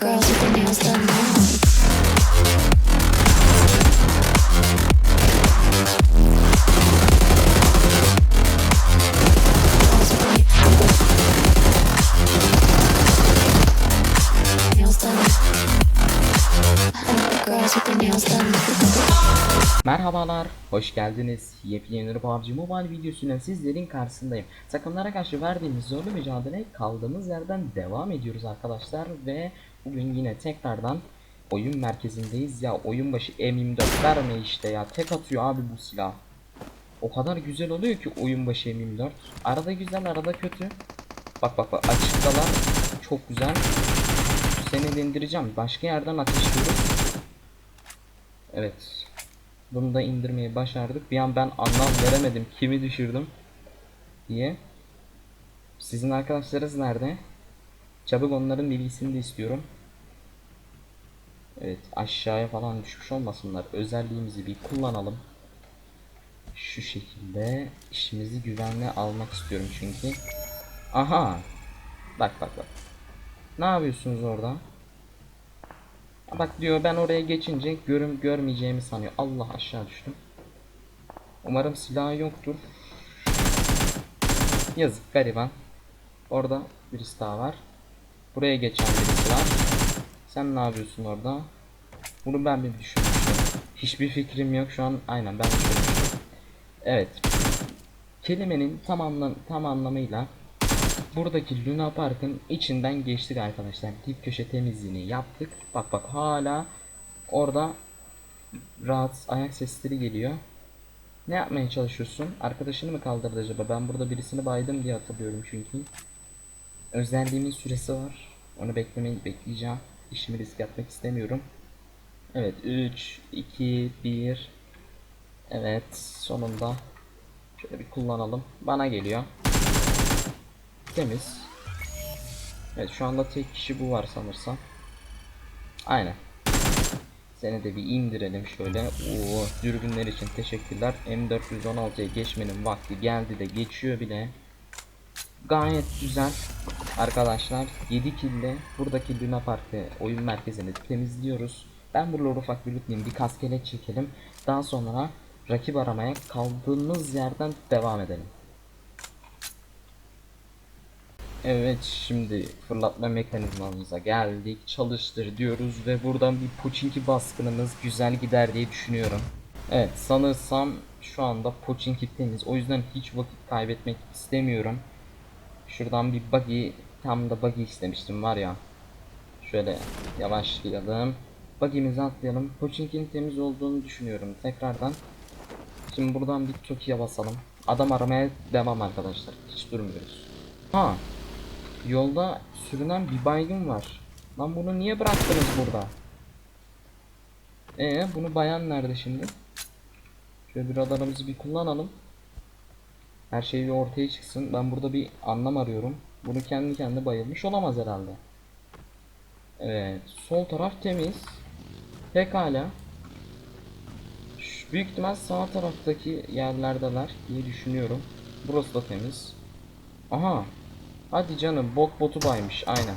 girls with their nails done now. Merhabalar, hoş geldiniz. Yepyeni PUBG Mobile videosuyla sizlerin karşısındayım. Takımlara karşı verdiğimiz zorlu mücadeleye kaldığımız yerden devam ediyoruz arkadaşlar ve bugün yine tekrardan oyun merkezindeyiz. Ya oyun başı M24 verme işte ya. Tek atıyor abi bu silah. O kadar güzel oluyor ki oyun başı M24. Arada güzel, arada kötü. Bak bak bak açıktalar. Çok güzel. Seni indireceğim. Başka yerden ateşliyoruz. Evet. Bunu da indirmeyi başardık. Bir an ben anlam veremedim. Kimi düşürdüm diye. Sizin arkadaşlarınız nerede? Çabuk onların bilgisini de istiyorum. Evet aşağıya falan düşmüş olmasınlar. Özelliğimizi bir kullanalım. Şu şekilde işimizi güvenle almak istiyorum çünkü. Aha. Bak bak bak. Ne yapıyorsunuz orada? Bak diyor ben oraya geçince görüm görmeyeceğimi sanıyor. Allah aşağı düştüm. Umarım silahı yoktur. Yazık gariban. Orada birisi daha var. Buraya geçen birisi var. Sen ne yapıyorsun orada? Bunu ben bir düşünmüştüm. Hiçbir fikrim yok şu an. Aynen ben düşünmüştüm. Evet. Kelimenin tam, anlam tam anlamıyla buradaki Luna Park'ın içinden geçtik arkadaşlar. Dip köşe temizliğini yaptık. Bak bak hala orada rahat ayak sesleri geliyor. Ne yapmaya çalışıyorsun? Arkadaşını mı kaldırdı acaba? Ben burada birisini baydım diye hatırlıyorum çünkü. Özelliğimin süresi var. Onu beklemeyi bekleyeceğim. İşimi risk atmak istemiyorum. Evet 3, 2, 1. Evet sonunda. Şöyle bir kullanalım. Bana geliyor. Temiz. Evet şu anda tek kişi bu var sanırsam. Aynen. Seni de bir indirelim şöyle. Oo, dürbünler için teşekkürler. M416'ya geçmenin vakti geldi de geçiyor bile. Gayet güzel. Arkadaşlar 7 kilde buradaki Luna Park'ı oyun merkezini temizliyoruz. Ben buraları ufak bir lootlayayım. Bir kaskelet çekelim. Daha sonra rakip aramaya kaldığımız yerden devam edelim. Evet şimdi fırlatma mekanizmamıza geldik çalıştır diyoruz ve buradan bir Pochinki baskınımız güzel gider diye düşünüyorum. Evet sanırsam şu anda Pochinki temiz o yüzden hiç vakit kaybetmek istemiyorum. Şuradan bir buggy tam da buggy istemiştim var ya. Şöyle yavaşlayalım. Buggy'mizi atlayalım. Pochinki'nin temiz olduğunu düşünüyorum tekrardan. Şimdi buradan bir Toki'ye basalım. Adam aramaya devam arkadaşlar. Hiç durmuyoruz. Ha Yolda sürünen bir baygın var. Lan bunu niye bıraktınız burada? Ee, bunu bayan nerede şimdi? Şöyle bir radarımızı bir kullanalım. Her şey bir ortaya çıksın. Ben burada bir anlam arıyorum. Bunu kendi kendine bayılmış olamaz herhalde. Evet, sol taraf temiz. Pekala. Şu, büyük ihtimal sağ taraftaki yerlerdeler diye düşünüyorum. Burası da temiz. Aha, Hadi canım bok botu baymış aynen.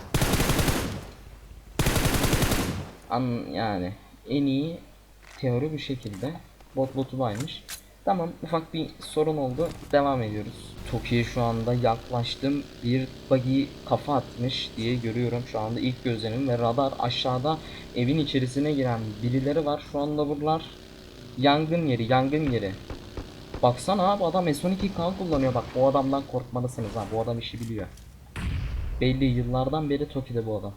An yani en iyi teori bu şekilde. Bot botu baymış. Tamam ufak bir sorun oldu. Devam ediyoruz. Toki'ye şu anda yaklaştım. Bir buggy kafa atmış diye görüyorum şu anda ilk gözlemim ve radar aşağıda evin içerisine giren birileri var. Şu anda buralar yangın yeri, yangın yeri. Baksana abi adam S12K kullanıyor bak bu adamdan korkmalısınız ha bu adam işi biliyor. Belli yıllardan beri Toki'de bu adam.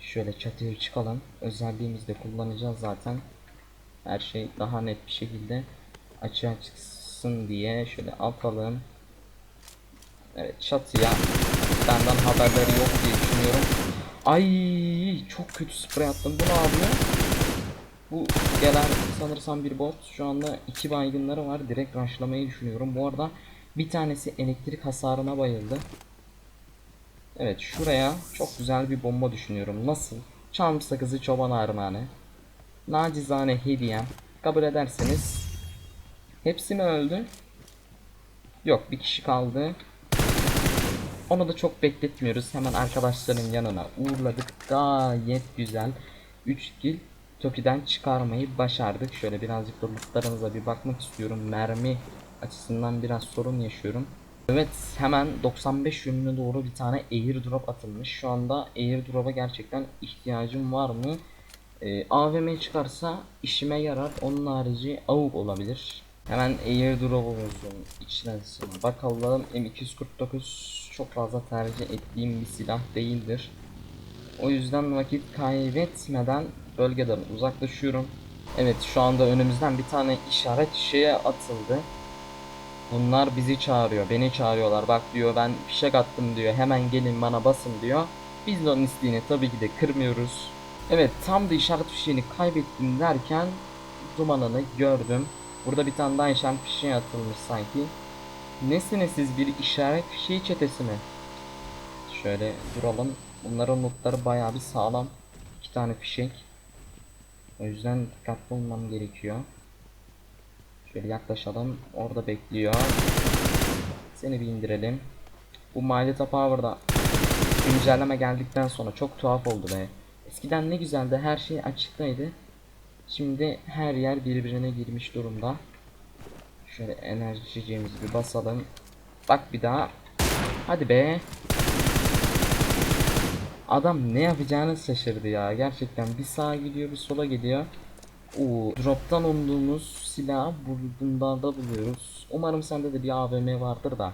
Şöyle çatıya çıkalım. Özelliğimizi de kullanacağız zaten. Her şey daha net bir şekilde açığa çıksın diye şöyle atalım. Evet çatıya benden haberleri yok diye düşünüyorum. Ay çok kötü sprey attım. Bu ne yapıyor? Bu gelen sanırsam bir bot. Şu anda iki baygınları var. Direkt rushlamayı düşünüyorum. Bu arada bir tanesi elektrik hasarına bayıldı. Evet şuraya çok güzel bir bomba düşünüyorum. Nasıl? Çam sakızı çoban armağanı. Nacizane hediyem. Kabul ederseniz. Hepsi mi öldü? Yok bir kişi kaldı. Onu da çok bekletmiyoruz. Hemen arkadaşların yanına uğurladık. Gayet güzel. 3 kill Toki'den çıkarmayı başardık. Şöyle birazcık da lootlarımıza bir bakmak istiyorum. Mermi açısından biraz sorun yaşıyorum. Evet hemen 95 yönüne doğru bir tane airdrop atılmış. Şu anda airdrop'a gerçekten ihtiyacım var mı? Ee, AVM çıkarsa işime yarar. Onun harici AUG olabilir. Hemen airdrop'umuzun içerisine bakalım. M249 çok fazla tercih ettiğim bir silah değildir. O yüzden vakit kaybetmeden bölgeden uzaklaşıyorum. Evet şu anda önümüzden bir tane işaret şeye atıldı. Bunlar bizi çağırıyor, beni çağırıyorlar. Bak diyor ben fişek attım diyor. Hemen gelin bana basın diyor. Biz de onun isteğini tabii ki de kırmıyoruz. Evet tam da işaret fişeğini kaybettim derken dumanını gördüm. Burada bir tane daha işaret fişeği atılmış sanki. Nesiniz siz bir işaret fişeği çetesi mi? Şöyle duralım. Bunların notları bayağı bir sağlam. İki tane fişek. O yüzden dikkatli olmam gerekiyor. Şöyle yaklaşalım. Orada bekliyor. Seni bir indirelim. Bu Little Power'da güncelleme geldikten sonra çok tuhaf oldu be. Eskiden ne güzeldi her şey açıktaydı. Şimdi her yer birbirine girmiş durumda. Şöyle enerji içeceğimizi bir basalım. Bak bir daha. Hadi be. Adam ne yapacağını şaşırdı ya. Gerçekten bir sağa gidiyor bir sola gidiyor. Oo, drop'tan umduğumuz silahı bunlarda buluyoruz. Umarım sende de bir AVM vardır da.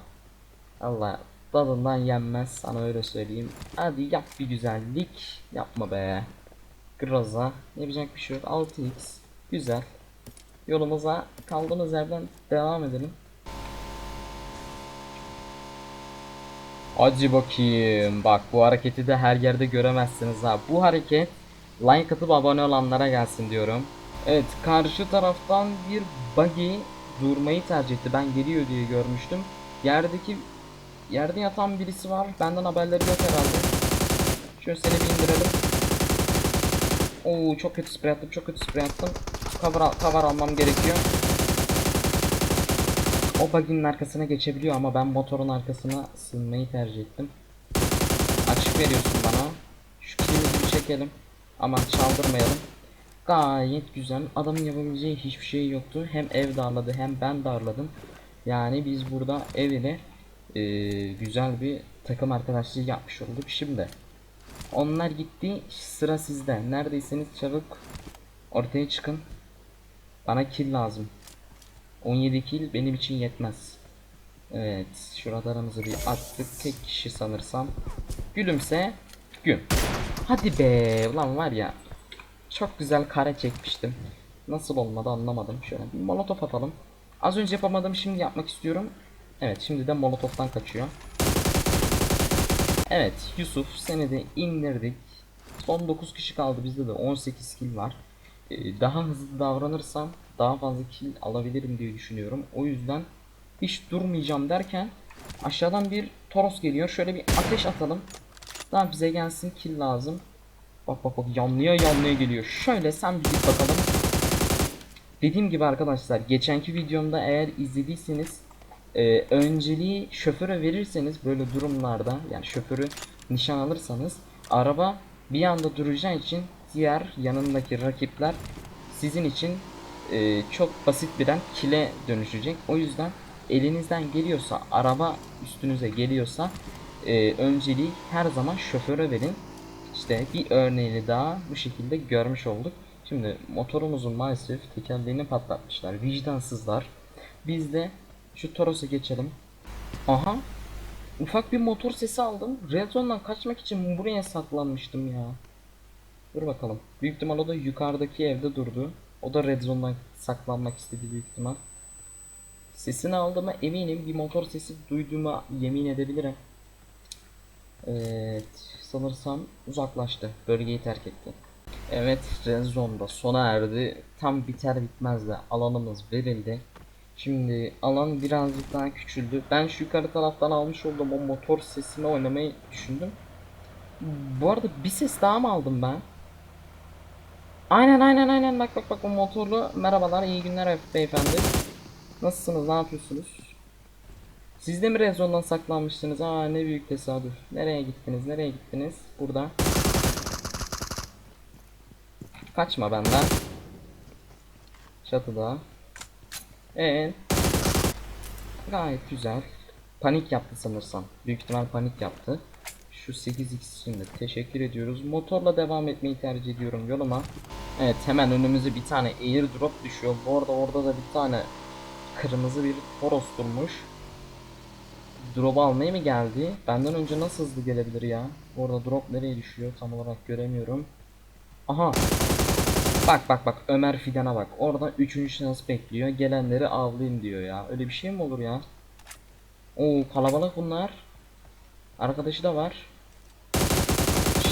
Allah tadından yenmez sana öyle söyleyeyim. Hadi yap bir güzellik. Yapma be. Groza. Yapacak bir şey yok. 6x. Güzel. Yolumuza kaldığımız yerden devam edelim. Hadi bakayım. Bak bu hareketi de her yerde göremezsiniz ha. Bu hareket like atıp abone olanlara gelsin diyorum. Evet karşı taraftan bir buggy durmayı tercih etti. Ben geliyor diye görmüştüm. Yerdeki yerde yatan birisi var. Benden haberleri yok herhalde. Şöyle seni bir indirelim. Oo çok kötü sprey attım. Çok kötü sprey attım. Cover, al- cover almam gerekiyor. O buggy'nin arkasına geçebiliyor ama ben motorun arkasına sığınmayı tercih ettim. Açık veriyorsun bana. Şu kilimizi bir çekelim. Aman çaldırmayalım. Gayet güzel. Adamın yapabileceği hiçbir şey yoktu. Hem ev darladı hem ben darladım. Yani biz burada ev ile eee, güzel bir takım arkadaşlığı yapmış olduk. Şimdi onlar gitti. Sıra sizde. Neredeyseniz çabuk ortaya çıkın. Bana kill lazım. 17 kill benim için yetmez. Evet, şu radarımızı bir attık. Tek kişi sanırsam. Gülümse. Gün. Hadi be, ulan var ya. Çok güzel kare çekmiştim. Nasıl olmadı anlamadım. Şöyle bir molotof atalım. Az önce yapamadım, şimdi yapmak istiyorum. Evet, şimdi de molotoftan kaçıyor. Evet, Yusuf seni de indirdik. Son 9 kişi kaldı. Bizde de 18 kill var. Ee, daha hızlı davranırsam daha fazla kill alabilirim diye düşünüyorum. O yüzden hiç durmayacağım derken aşağıdan bir Toros geliyor. Şöyle bir ateş atalım. Daha bize gelsin kill lazım. Bak bak bak yanlıya yanlıya geliyor. Şöyle sen bir bakalım. Dediğim gibi arkadaşlar geçenki videomda eğer izlediyseniz e, önceliği şoföre verirseniz böyle durumlarda yani şoförü nişan alırsanız araba bir anda duracağı için diğer yanındaki rakipler sizin için e, çok basit birer kile dönüşecek. O yüzden elinizden geliyorsa araba üstünüze geliyorsa e, önceliği her zaman şoföre verin. İşte bir örneğini daha bu şekilde görmüş olduk. Şimdi motorumuzun maalesef tekerleğini patlatmışlar. Vicdansızlar. Biz de şu Toros'a geçelim. Aha. Ufak bir motor sesi aldım. Red Zone'dan kaçmak için buraya saklanmıştım ya. Dur bakalım. Büyük ihtimal o da yukarıdaki evde durdu. O da Red Zone'dan saklanmak istedi büyük ihtimal. Sesini aldığıma eminim. Bir motor sesi duyduğuma yemin edebilirim. Evet. Sanırsam uzaklaştı. Bölgeyi terk etti. Evet. Red Zone'da sona erdi. Tam biter bitmez de alanımız verildi. Şimdi alan birazcık daha küçüldü. Ben şu yukarı taraftan almış olduğum o motor sesini oynamayı düşündüm. Bu arada bir ses daha mı aldım ben? Aynen aynen aynen bak bak bak o motorlu merhabalar iyi günler beyefendi. Nasılsınız ne yapıyorsunuz? Siz de mi rezondan saklanmışsınız? Aa ne büyük tesadüf. Nereye gittiniz? Nereye gittiniz? Burada. Kaçma benden. Çatıda. Ee, gayet güzel. Panik yaptı sanırsam. Büyük ihtimal panik yaptı. Şu 8x için de teşekkür ediyoruz. Motorla devam etmeyi tercih ediyorum yoluma. Evet hemen önümüze bir tane airdrop düşüyor. Bu arada orada da bir tane kırmızı bir Toros durmuş. Drop almaya mı geldi? Benden önce nasıl hızlı gelebilir ya? Orada drop nereye düşüyor tam olarak göremiyorum. Aha. Bak bak bak Ömer Fidan'a bak. Orada üçüncü şans bekliyor. Gelenleri avlayayım diyor ya. Öyle bir şey mi olur ya? Oo kalabalık bunlar. Arkadaşı da var.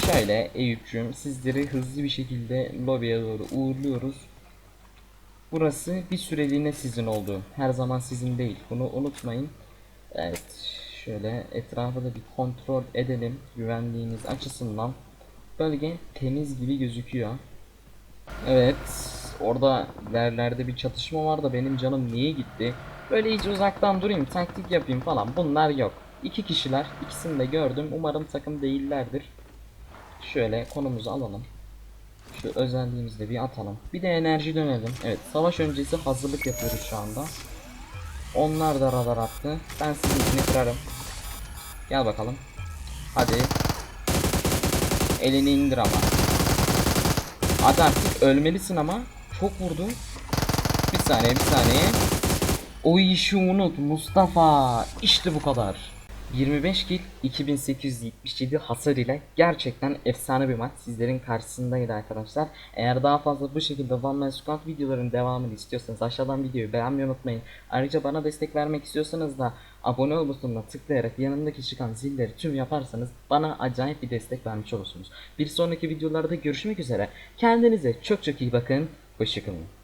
Şöyle Eyüp'cüğüm sizleri hızlı bir şekilde lobiye doğru uğurluyoruz. Burası bir süreliğine sizin oldu. Her zaman sizin değil. Bunu unutmayın. Evet. Şöyle etrafı da bir kontrol edelim. Güvenliğiniz açısından. Bölge temiz gibi gözüküyor. Evet. Orada yerlerde bir çatışma var da benim canım niye gitti? Böyle hiç uzaktan durayım, taktik yapayım falan. Bunlar yok. İki kişiler. ikisini de gördüm. Umarım takım değillerdir. Şöyle konumuzu alalım. Şu özelliğimizi de bir atalım. Bir de enerji dönelim. Evet, savaş öncesi hazırlık yapıyoruz şu anda. Onlar da radar attı. Ben sizinkini kırarım. Gel bakalım. Hadi. Elini indir ama. Hadi artık ölmelisin ama. Çok vurdu. Bir saniye bir saniye. O işi unut Mustafa. İşte bu kadar. 25 kill 2877 hasar ile gerçekten efsane bir maç sizlerin karşısındaydı arkadaşlar. Eğer daha fazla bu şekilde One Man Squad videoların devamını istiyorsanız aşağıdan videoyu beğenmeyi unutmayın. Ayrıca bana destek vermek istiyorsanız da abone ol butonuna tıklayarak yanındaki çıkan zilleri tüm yaparsanız bana acayip bir destek vermiş olursunuz. Bir sonraki videolarda görüşmek üzere. Kendinize çok çok iyi bakın. Hoşçakalın.